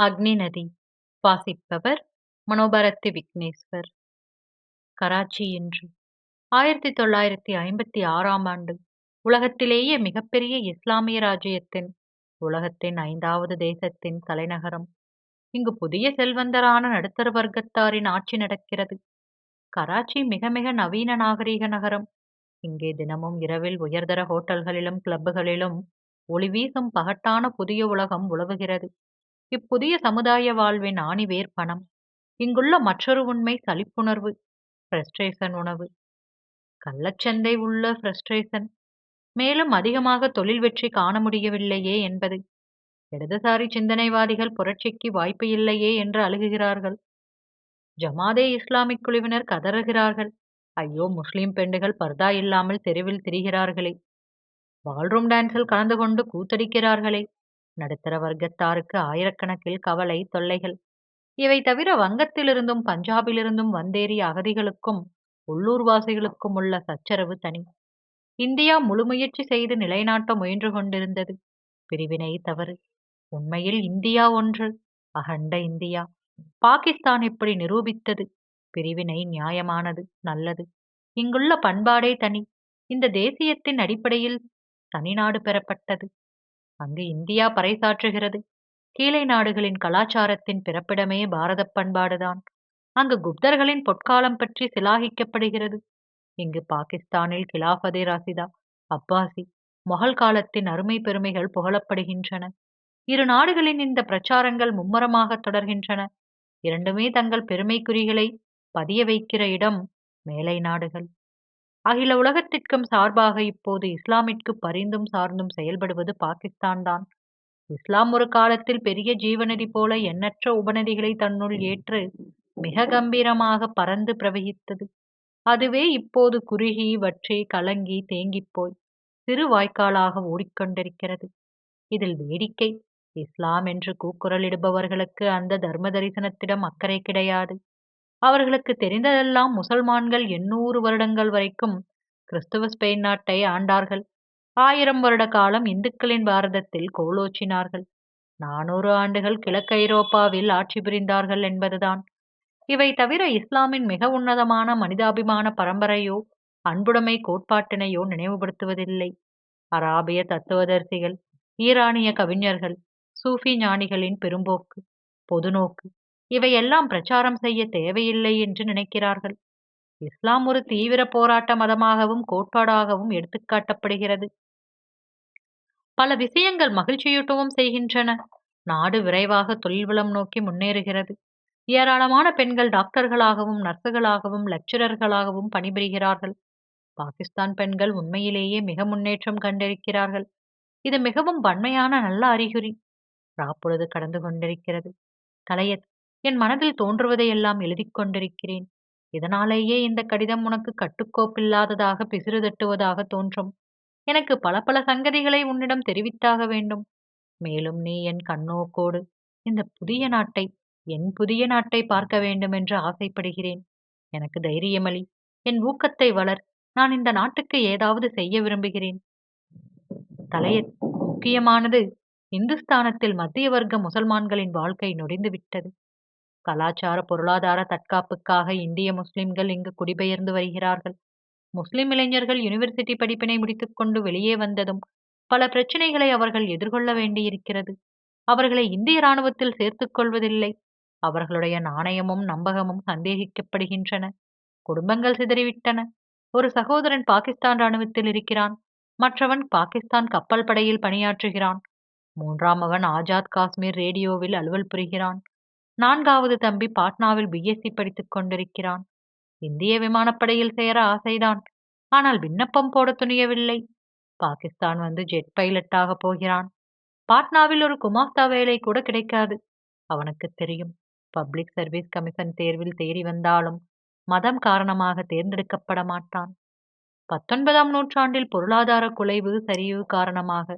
அக்னி நதி. வாசிப்பவர் மனோபாரதி விக்னேஸ்வர். கராச்சி என்று. ஆயிரத்தி தொள்ளாயிரத்தி ஐம்பத்தி ஆறாம் ஆண்டு. உலகத்திலேயே மிகப்பெரிய இஸ்லாமிய ராஜ்யத்தின் உலகத்தின் ஐந்தாவது தேசத்தின் தலைநகரம். இங்கு புதிய செல்வந்தரான நடுத்தர வர்க்கத்தாரின் ஆட்சி நடக்கிறது. கராச்சி மிக மிக நவீன நாகரீக நகரம். இங்கே தினமும் இரவில் உயர்தர ஹோட்டல்களிலும் கிளப்புகளிலும் ஒளி வீசும் பகட்டான புதிய உலகம் உலவுகிறது. இப்புதிய சமுதாய வாழ்வின் ஆணிவேர் பணம் இங்குள்ள மற்றொரு உண்மை சலிப்புணர்வு ஃப்ரஸ்ட்ரேஷன் உணவு. கள்ளச்சந்தை உள்ள ஃப்ரஸ்ட்ரேஷன் மேலும் அதிகமாக தொழில் வெற்றி காண முடியவில்லையே என்பது. இடதுசாரி சிந்தனைவாதிகள் புரட்சிக்கு வாய்ப்பு இல்லையே என்று அழுகுகிறார்கள். ஜமாதே இஸ்லாமிக் குழுவினர் கதறுகிறார்கள். ஐயோ முஸ்லிம் பெண்டுகள் பர்தா இல்லாமல் தெருவில் திரிகிறார்களே. பால்ரூம் டான்ஸில் கலந்து கொண்டு கூத்தடிக்கிறார்களே. நடுத்தர வர்க்கத்தாருக்கு ஆயிரக்கணக்கில் கவலை தொல்லைகள். இவை தவிர வங்கத்திலிருந்தும் பஞ்சாபிலிருந்தும் வந்தேறிய அகதிகளுக்கும் உள்ளூர்வாசிகளுக்கும் உள்ள சச்சரவு தனி. இந்தியா முழு முயற்சி செய்து நிலைநாட்ட முயன்று கொண்டிருந்தது. பிரிவினை தவறு. உண்மையில் இந்தியா ஒன்று. அகண்ட இந்தியா. பாகிஸ்தான் இப்படி நிரூபித்தது. பிரிவினை நியாயமானது நல்லது. இங்குள்ள பண்பாடே தனி. இந்த தேசியத்தின் அடிப்படையில் தனிநாடு பெறப்பட்டது. அங்கு இந்தியா பறைசாற்றுகிறது. கீழை நாடுகளின் கலாச்சாரத்தின் பிறப்பிடமே பாரத பண்பாடுதான். அங்கு குப்தர்களின் பொற்காலம் பற்றி சிலாகிக்கப்படுகிறது. இங்கு பாகிஸ்தானில் கிலாஃபதே ராசிதா அப்பாசி மொகல் காலத்தின் அருமை பெருமைகள் புகழப்படுகின்றன. இரு நாடுகளின் இந்த பிரச்சாரங்கள் மும்முரமாக தொடர்கின்றன. இரண்டுமே தங்கள் பெருமைக்குறிகளை பதிய வைக்கிற இடம் மேலை நாடுகள். அகில உலகத்திற்கும் சார்பாக இப்போது இஸ்லாமிற்கு பரிந்தும் சார்ந்தும் செயல்படுவது பாகிஸ்தான் தான். இஸ்லாம் ஒரு காலத்தில் பெரிய ஜீவநதி போல எண்ணற்ற உபநதிகளை தன்னுள் ஏற்று மிக கம்பீரமாக பறந்து பிரவகித்தது. அதுவே இப்போது குறுகி வற்றி கலங்கி தேங்கிப்போய் சிறு வாய்க்காலாக ஓடிக்கொண்டிருக்கிறது. இதில் வேடிக்கை. இஸ்லாம் என்று கூக்குரலிடுபவர்களுக்கு அந்த தர்ம தரிசனத்திடம் அக்கறை கிடையாது. அவர்களுக்கு தெரிந்ததெல்லாம் முசல்மான்கள் எண்ணூறு வருடங்கள் வரைக்கும் கிறிஸ்துவ ஸ்பெயின் நாட்டை ஆண்டார்கள். ஆயிரம் வருட காலம் இந்துக்களின் பாரதத்தில் கோலோச்சினார்கள். நானூறு ஆண்டுகள் கிழக்கு ஐரோப்பாவில் ஆட்சி புரிந்தார்கள் என்பதுதான். இவை தவிர இஸ்லாமின் மிக உன்னதமான மனிதாபிமான பரம்பரையோ அன்புடைமை கோட்பாட்டினையோ நினைவுபடுத்துவதில்லை. அராபிய தத்துவதர்சிகள் ஈரானிய கவிஞர்கள் சூஃபி ஞானிகளின் பெரும்போக்கு பொதுநோக்கு இவையெல்லாம் பிரச்சாரம் செய்ய தேவையில்லை என்று நினைக்கிறார்கள். இஸ்லாம் ஒரு தீவிர போராட்ட மதமாகவும் கோட்பாடாகவும் எடுத்துக்காட்டப்படுகிறது பல விஷயங்கள் மகிழ்ச்சியூட்டவும் செய்கின்றன. நாடு விரைவாக தொழில் வளம் நோக்கி முன்னேறுகிறது. ஏராளமான பெண்கள் டாக்டர்களாகவும் நர்சுகளாகவும் லெக்சரர்களாகவும் பணிபுரிகிறார்கள். பாகிஸ்தான் பெண்கள் உண்மையிலேயே மிக முன்னேற்றம் கண்டிருக்கிறார்கள். இது மிகவும் வன்மையான நல்ல அறிகுறி. ராப்பொழுது கடந்து கொண்டிருக்கிறது. கலையத் என் மனதில் தோன்றுவதையெல்லாம் எழுதி கொண்டிருக்கிறேன். இதனாலேயே இந்த கடிதம் உனக்கு கட்டுக்கோப்பில்லாததாக பிசிறு தட்டுவதாக தோன்றும்? எனக்கு பல பல சங்கதிகளை உன்னிடம் தெரிவித்தாக வேண்டும். மேலும் நீ என் கண்ணோக்கோடு இந்த புதிய நாட்டை என் புதிய நாட்டை பார்க்க வேண்டும் என்று ஆசைப்படுகிறேன். எனக்கு தைரியமளி. என் ஊக்கத்தை வளர். நான் இந்த நாட்டுக்கு ஏதாவது செய்ய விரும்புகிறேன். தலைய முக்கியமானது இந்துஸ்தானத்தில் மத்திய வர்க்க முசல்மான்களின் வாழ்க்கை நொடிந்து விட்டது கலாச்சார பொருளாதார தற்காப்புக்காக இந்திய முஸ்லிம்கள் இங்கு குடிபெயர்ந்து வருகிறார்கள். முஸ்லிம் இளைஞர்கள் யூனிவர்சிட்டி படிப்பினை முடித்துக்கொண்டு வெளியே வந்ததும் பல பிரச்சனைகளை அவர்கள் எதிர்கொள்ள வேண்டியிருக்கிறது. அவர்களை இந்திய இராணுவத்தில் சேர்த்துக் கொள்வதில்லை. அவர்களுடைய நாணயமும் நம்பகமும் சந்தேகிக்கப்படுகின்றன. குடும்பங்கள் சிதறிவிட்டன. ஒரு சகோதரன் பாகிஸ்தான் இராணுவத்தில் இருக்கிறான். மற்றவன் பாகிஸ்தான் கப்பல் படையில் பணியாற்றுகிறான். மூன்றாம் அவன் ஆஜாத் காஷ்மீர் ரேடியோவில் அலுவல் புரிகிறான். நான்காவது தம்பி பாட்னாவில் பிஎஸ்சி படித்துக் கொண்டிருக்கிறான். இந்திய விமானப்படையில் சேர ஆசைதான். ஆனால் விண்ணப்பம் போட துணியவில்லை. பாகிஸ்தான் வந்து ஜெட் பைலட்டாக போகிறான். பாட்னாவில் ஒரு குமாஸ்தா வேலை கூட கிடைக்காது. அவனுக்கு தெரியும். பப்ளிக் சர்வீஸ் கமிஷன் தேர்வில் தேறி வந்தாலும் மதம் காரணமாக தேர்ந்தெடுக்கப்பட மாட்டான். பத்தொன்பதாம் நூற்றாண்டில் பொருளாதார குலைவு சரிவு காரணமாக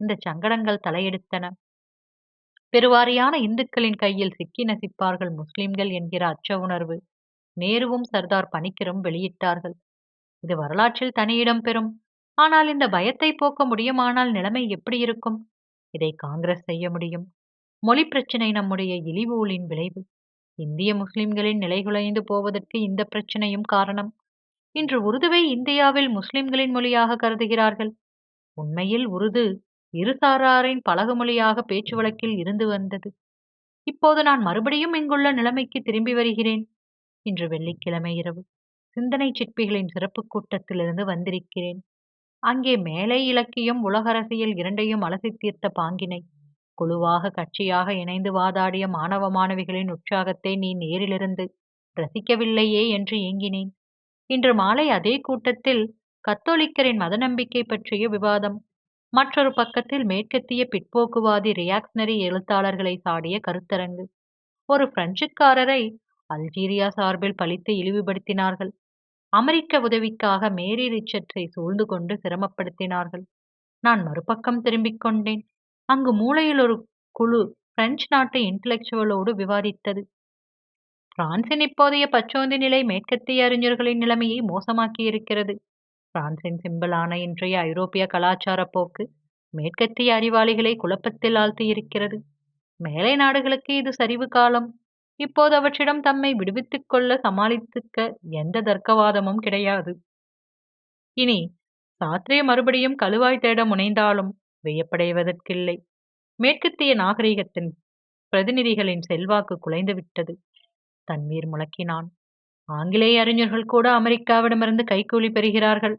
இந்த சங்கடங்கள் தலையெடுத்தன. பெருவாரியான இந்துக்களின் கையில் சிக்கி நசிப்பார்கள் முஸ்லிம்கள் என்கிற அச்ச உணர்வு நேருவும் சர்தார் பணிக்கரும் வெளியிட்டார்கள். இது வரலாற்றில் தனியிடம் பெறும். ஆனால் இந்த பயத்தை போக்க முடியுமானால் நிலைமை எப்படி இருக்கும்? இதை காங்கிரஸ் செய்ய முடியும். மொழி பிரச்சனை நம்முடைய இழிவூலின் விளைவு. இந்திய முஸ்லிம்களின் நிலைகுலைந்து போவதற்கு இந்த பிரச்சனையும் காரணம். இன்று உருதுவை இந்தியாவில் முஸ்லிம்களின் மொழியாக கருதுகிறார்கள். உண்மையில் உருது இருசாராரின் பழகு மொழியாக பேச்சு வழக்கில் இருந்து வந்தது. இப்போது நான் மறுபடியும் இங்குள்ள நிலைமைக்கு திரும்பி வருகிறேன். இன்று வெள்ளிக்கிழமை இரவு. சிந்தனை சிற்பிகளின் சிறப்பு கூட்டத்திலிருந்து வந்திருக்கிறேன். அங்கே மேலை இலக்கியம் உலகரசியல் இரண்டையும் அலசி தீர்த்த பாங்கினை. குழுவாக கட்சியாக இணைந்து வாதாடிய மாணவ மாணவிகளின் உற்சாகத்தை நீ நேரிலிருந்து ரசிக்கவில்லையே என்று ஏங்கினேன். இன்று மாலை அதே கூட்டத்தில் கத்தோலிக்கரின் மத நம்பிக்கை பற்றிய விவாதம் மற்றொரு பக்கத்தில் மேற்கத்திய பிற்போக்குவாதி ரியாக்ஷனரி எழுத்தாளர்களை சாடிய கருத்தரங்கு. ஒரு பிரெஞ்சுக்காரரை அல்ஜீரியா சார்பில் பழித்து இழிவுபடுத்தினார்கள். அமெரிக்க உதவிக்காக மேரி ரிச்சர்ட்ஸை சூழ்ந்து கொண்டு சிரமப்படுத்தினார்கள். நான் மறுபக்கம் திரும்பிக் கொண்டேன். அங்கு மூலையில் ஒரு குழு பிரெஞ்சு நாட்டு இன்டலெக்சுவலோடு விவாதித்தது. பிரான்சின் இப்போதைய பச்சோந்தி நிலை மேற்கத்திய அறிஞர்களின் நிலைமையை மோசமாக்கி இருக்கிறது பிரான்சின் சிம்பிளான இன்றைய ஐரோப்பிய கலாச்சார போக்கு மேற்கத்திய அறிவாளிகளை குழப்பத்தில் ஆழ்த்தி இருக்கிறது மேலை நாடுகளுக்கு இது சரிவு காலம். இப்போது அவற்றிடம் தம்மை விடுவித்துக் கொள்ள சமாளித்துக்க எந்த தர்க்கவாதமும் கிடையாது. இனி சாத்ரே மறுபடியும் கழுவாய் தேட முனைந்தாலும் வியப்படைவதற்கில்லை. மேற்கத்திய நாகரிகத்தின் பிரதிநிதிகளின் செல்வாக்கு குலைந்துவிட்டது. தன்வீர் முழக்கினான். ஆங்கிலேய அறிஞர்கள் கூட அமெரிக்காவிடமிருந்து கைக்கூலி பெறுகிறார்கள்.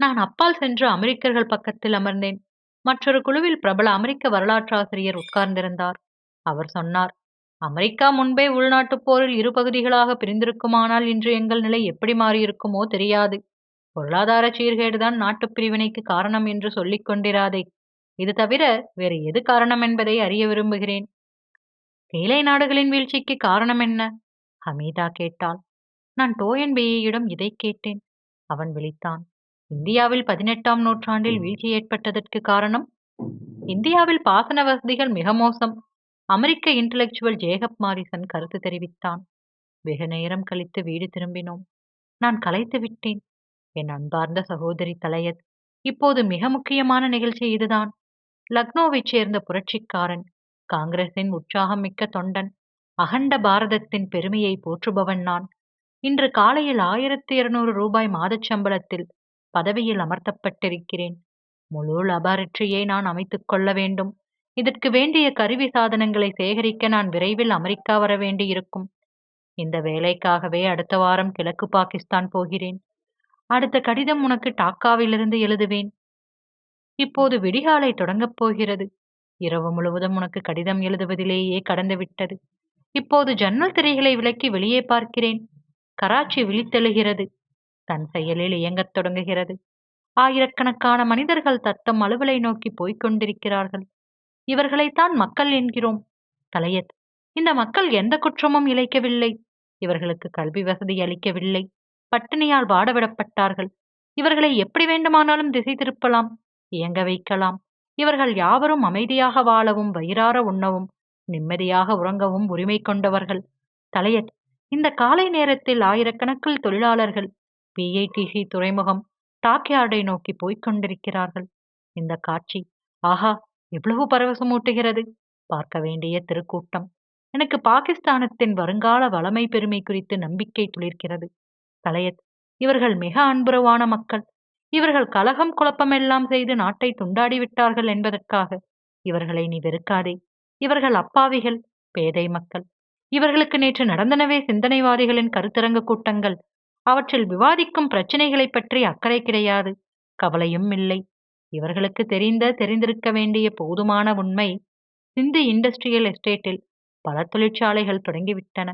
நான் அப்பால் சென்று அமெரிக்கர்கள் பக்கத்தில் அமர்ந்தேன். மற்றொரு குழுவில் பிரபல அமெரிக்க வரலாற்றாசிரியர் உட்கார்ந்திருந்தார். அவர் சொன்னார் அமெரிக்கா முன்பே உள்நாட்டுப் போரில் இரு பகுதிகளாக பிரிந்திருக்குமானால் இன்று எங்கள் நிலை எப்படி மாறியிருக்குமோ தெரியாது. பொருளாதார சீர்கேடுதான் நாட்டுப் பிரிவினைக்கு காரணம் என்று சொல்லிக் கொண்டிராதே. இது தவிர வேறு எது காரணம் என்பதை அறிய விரும்புகிறேன். கீழே நாடுகளின் வீழ்ச்சிக்கு காரணம் என்ன? ஹமீதா கேட்டாள். நான் டோயன்பேயிடம் இதை கேட்டேன். அவன் விழித்தான். இந்தியாவில் பதினெட்டாம் நூற்றாண்டில் வீழ்ச்சி ஏற்பட்டதற்கு காரணம்? இந்தியாவில் பாசன வசதிகள் மிக மோசம். அமெரிக்க இன்டலெக்சுவல் ஜேகப் மாரிசன் கருத்து தெரிவித்தான். வெகு நேரம் கழித்து வீடு திரும்பினோம். நான் கலைத்து விட்டேன். என் அன்பார்ந்த சகோதரி தலையத் இப்போது மிக முக்கியமான நிகழ்ச்சி இதுதான். லக்னோவைச் சேர்ந்த புரட்சிக்காரன் காங்கிரசின் உற்சாகம் மிக்க தொண்டன் அகண்ட பாரதத்தின் பெருமையை போற்றுபவன் நான். இன்று காலையில் ஆயிரத்தி இருநூறு ரூபாய் மாதச் சம்பளத்தில் பதவியில் அமர்த்தப்பட்டிருக்கிறேன். முழு லபாரிட்டரியை நான் அமைத்துக் கொள்ள வேண்டும். இதற்கு வேண்டிய கருவி சாதனங்களை சேகரிக்க நான் விரைவில் அமெரிக்கா வர வேண்டியிருக்கும். இந்த வேலைக்காகவே அடுத்த வாரம் கிழக்கு பாகிஸ்தான் போகிறேன். அடுத்த கடிதம் உனக்கு டாக்காவிலிருந்து எழுதுவேன். இப்போது விடிகாலை தொடங்கப் போகிறது. இரவு முழுவதும் உனக்கு கடிதம் எழுதுவதிலேயே கடந்துவிட்டது. இப்போது ஜன்னல் திரைகளை விலக்கி வெளியே பார்க்கிறேன். கராச்சி விழித்தெழுகிறது. தன் செயலில் இயங்கத் தொடங்குகிறது. ஆயிரக்கணக்கான மனிதர்கள் தத்தம் அலுவலை நோக்கி போய்க் கொண்டிருக்கிறார்கள். இவர்களைத்தான் மக்கள் என்கிறோம். தலையத் இந்த மக்கள் எந்த குற்றமும் இழைக்கவில்லை. இவர்களுக்கு கல்வி வசதி அளிக்கவில்லை. பட்டினியால் வாடவிடப்பட்டார்கள். இவர்களை எப்படி வேண்டுமானாலும் திசை திருப்பலாம் இயங்க வைக்கலாம். இவர்கள் யாவரும் அமைதியாக வாழவும் வயிறார உண்ணவும் நிம்மதியாக உறங்கவும் உரிமை கொண்டவர்கள். தலையத் இந்த காலை நேரத்தில் ஆயிரக்கணக்கில் தொழிலாளர்கள் பிஐடிசி துறைமுகம் டாக்யார்டை நோக்கி போய்க் கொண்டிருக்கிறார்கள். இந்த காட்சி ஆஹா எவ்வளவு பரவசமூட்டுகிறது. பார்க்க வேண்டிய திருக்கூட்டம். எனக்கு பாகிஸ்தானத்தின் வருங்கால வளமை பெருமை குறித்து நம்பிக்கை துளிர்க்கிறது. தலையத் இவர்கள் மிக அன்புறவான மக்கள். இவர்கள் கலகம் குழப்பமெல்லாம் செய்து நாட்டை துண்டாடி விட்டார்கள் என்பதற்காக இவர்களை நீ வெறுக்காதே. இவர்கள் அப்பாவிகள் பேதை மக்கள். இவர்களுக்கு நேற்று நடந்தனவே சிந்தனைவாதிகளின் கருத்தரங்கு கூட்டங்கள். அவற்றில் விவாதிக்கும் பிரச்சனைகளைப் பற்றி அக்கறை கிடையாது கவலையும் இல்லை. இவர்களுக்கு தெரிந்த தெரிந்திருக்க வேண்டிய போதுமான உண்மை சிந்து இண்டஸ்ட்ரியல் எஸ்டேட்டில் பல தொழிற்சாலைகள் தொடங்கிவிட்டன.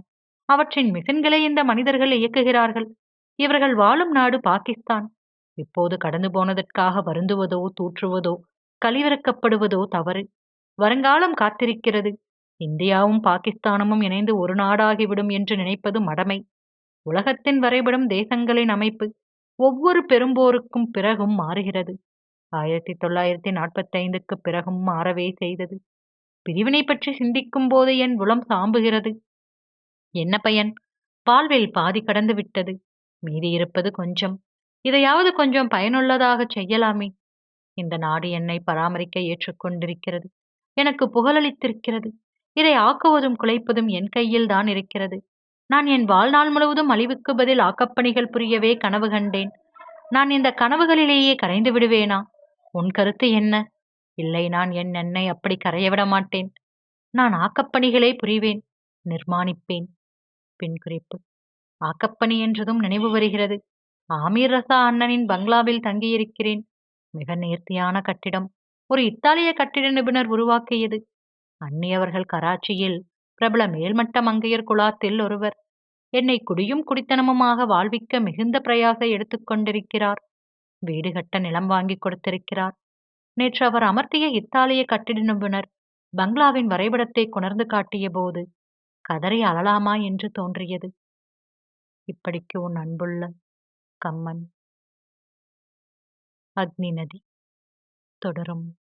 அவற்றின் மிஷின்களை இந்த மனிதர்கள் இயக்குகிறார்கள். இவர்கள் வாழும் நாடு பாகிஸ்தான். இப்போது கடந்து போனதற்காக வருந்துவதோ தூற்றுவதோ கழிவிறக்கப்படுவதோ தவறு. வருங்காலம் காத்திருக்கிறது. இந்தியாவும் பாகிஸ்தானமும் இணைந்து ஒரு நாடாகிவிடும் என்று நினைப்பது மடமை. உலகத்தின் வரைபடம் தேசங்களின் அமைப்பு. ஒவ்வொரு பெரும்போருக்கும் பிறகும் மாறுகிறது. ஆயிரத்தி தொள்ளாயிரத்தி நாற்பத்தி ஐந்துக்கு பிறகும் மாறவே செய்தது. பிரிவினை பற்றி சிந்திக்கும் போது என் உளம் சாம்புகிறது. என்ன பயன்? பால்வேல் பாதி கடந்து விட்டது. மீதி இருப்பது கொஞ்சம். இதையாவது கொஞ்சம் பயனுள்ளதாக செய்யலாமே. இந்த நாடு என்னை பராமரிக்க ஏற்றுக்கொண்டிருக்கிறது. எனக்கு புகழளித்திருக்கிறது. இதை ஆக்குவதும் குலைப்பதும் என் கையில் தான் இருக்கிறது. நான் என் வாழ்நாள் முழுவதும் அழிவுக்கு பதில் ஆக்கப்பணிகள் புரியவே கனவு கண்டேன். நான் இந்த கனவுகளிலேயே கரைந்து விடுவேனா? உன் கருத்து என்ன? இல்லை நான் என் எண்ணை அப்படி கரைய விட மாட்டேன். நான் ஆக்கப்பணிகளை புரிவேன் நிர்மாணிப்பேன். பின் குறிப்பு ஆக்கப்பணி என்றதும் நினைவு வருகிறது. ஆமீர் ரசா அண்ணனின் பங்களாவில் தங்கியிருக்கிறேன். மிக நேர்த்தியான கட்டிடம். ஒரு இத்தாலிய கட்டிட நிபுணர் உருவாக்கியது. அன்னியவர்கள் கராச்சியில் பிரபல மேல்மட்ட மங்கையர் குலாத்தில் ஒருவர். என்னை குடியும் குடித்தனமுமாக வாழ்விக்க மிகுந்த பிரயாசை எடுத்துக்கொண்டிருக்கிறார் வீடு கட்ட நிலம் வாங்கி கொடுத்திருக்கிறார். நேற்று அவர் அமர்த்திய இத்தாலிய கட்டிட நிபுணர் பங்களாவின் வரைபடத்தை கொணர்ந்து காட்டிய போது கதறி அழலாமா என்று தோன்றியது. இப்படிக்கு உன் அன்புள்ள கம்மன். அக்னி நதி. தொடரும்.